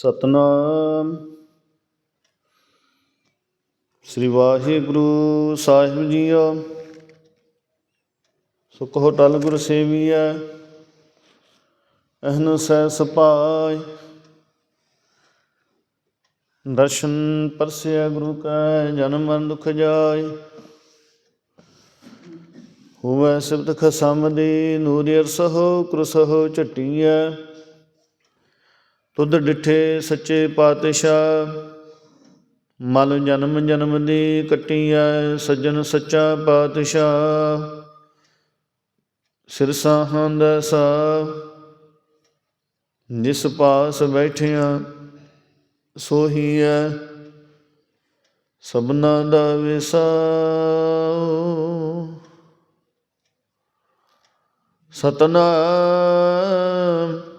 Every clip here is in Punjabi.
ਸਤਨਾਮ। ਸ੍ਰੀ ਵਾਹਿਗੁਰੂ ਸਾਹਿਬ ਜੀਓ, ਸੁਖ ਹੋਟਲ ਗੁਰ ਸੇਵੀਐ ਅਹਨ ਸੈ ਸਪਾਇ ਦਰਸ਼ਨ ਪਰਸਿਆ ਗੁਰੂ ਕੈ, ਜਨਮ ਮਰਨ ਦੁਖ ਜਾਇ ਹੋਵੈ ਸਿਬਤ ਖਸਮ ਦੀ, ਨੂਰ ਅਰਸਹੁ, ਕ੍ਰਸਹੁ ਝਟੀਐ। ਤੁਧ ਡਿਠੇ ਸੱਚੇ ਪਾਤਸ਼ਾਹ ਮਲ ਜਨਮ ਜਨਮ ਦੀ ਕੱਟੀਐ ਸੱਜਣ ਸੱਚਾ ਪਾਤਸ਼ਾਹ। ਸਿਰਸਾਹਾਂ ਦਾ ਸਾ, ਜਿਸ ਪਾਸ ਬੈਠਿਆ ਸੋਹੀਐ ਸਭਨਾ ਦਾ ਵਿਸਾ ਸਤਨਾਮ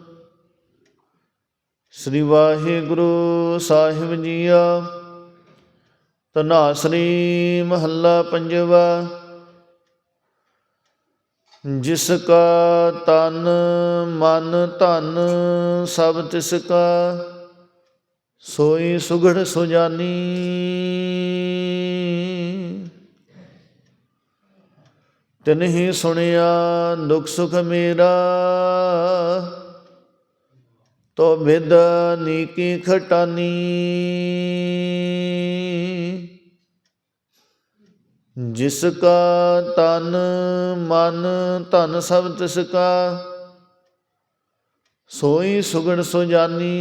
ਸ੍ਰੀ ਵਾਹਿਗੁਰੂ ਸਾਹਿਬ ਜੀਆ। ਤਨਾਸਰੀ ਮਹੱਲਾ ਪੰਜਵਾ। ਜਿਸ ਕਾ ਤਨ ਮਨ ਧਨ ਸਭ ਤਿਸ ਕਾ, ਸੋਈ ਸੁਗੜ ਸੁਜਾਨੀ। ਤਿਨਹਿ ਸੁਣਿਆ ਦੁਖ ਸੁਖ ਮੇਰਾ। ਤੋ ਬਿਦ ਨੀਕੀ ਖਟਾਨੀ। ਜਿਸ ਕਾ ਤਨ ਮਨ ਧਨ ਸਭ ਤਿਸ ਕਾ, ਸੋਈ ਸੁਗਣ ਸੁਜਾਨੀ।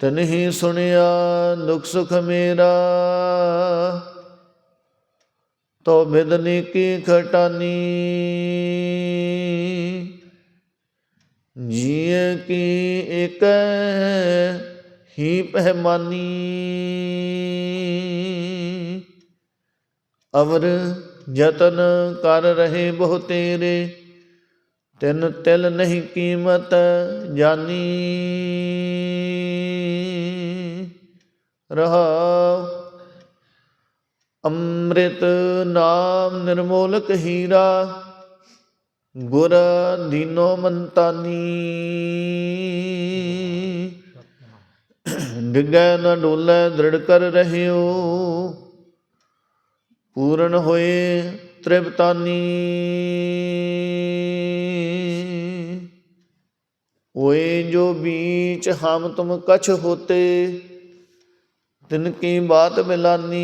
ਤਨਹਿ ਸੁਣਿਆ, ਦੁਖ ਸੁਖ ਮੇਰਾ ਤੋ ਬਿਦਨੀ ਕੀ ਖਟਾਨੀ। ਜੀਏ ਕੀ ਇਕ ਹੀ ਪਹਿਮਾਨੀ। ਅਵਰ ਯਤਨ ਕਰ ਰਹੇ ਬਹੁ ਤੇਰੇ, ਤਿਨ ਤਿਲ ਨਹੀਂ ਕੀਮਤ ਜਾਨੀ। ਰਹਾ ਅੰਮ੍ਰਿਤ ਨਾਮ ਨਿਰਮੋਲਕ ਹੀਰਾ, ਗੁਰ ਦੀਨੋ ਮੰਤਾਨੀ। ਡਿਗੈ ਨ ਦ੍ਰਿੜ ਕਰ ਰਹਿਓ, ਪੂਰਨ ਹੋਏ ਤ੍ਰਿਪਤਾਨੀ। ਓਏ ਜੋ ਬੀਚ ਹਮ ਤੁਮ ਕਛ ਹੋਤੇ ਤਿਨ ਕੀ ਬਾਤ ਮਿਲਾਨੀ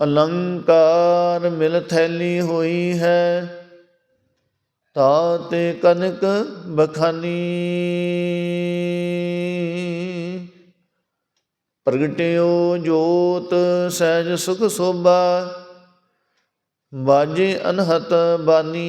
ਅਲੰਕਾਰ ਮਿਲ ਥੈਲੀ ਹੋਈ ਹੈ ਤਾਤੇ ਕਨਕ ਬਖਾਨੀ। ਪ੍ਰਗਟਿਓ ਜੋਤ ਸਹਿਜ ਸੁਖ ਸੋਭਾ ਬਾਜੇ ਅਨਹਤ ਬਾਨੀ।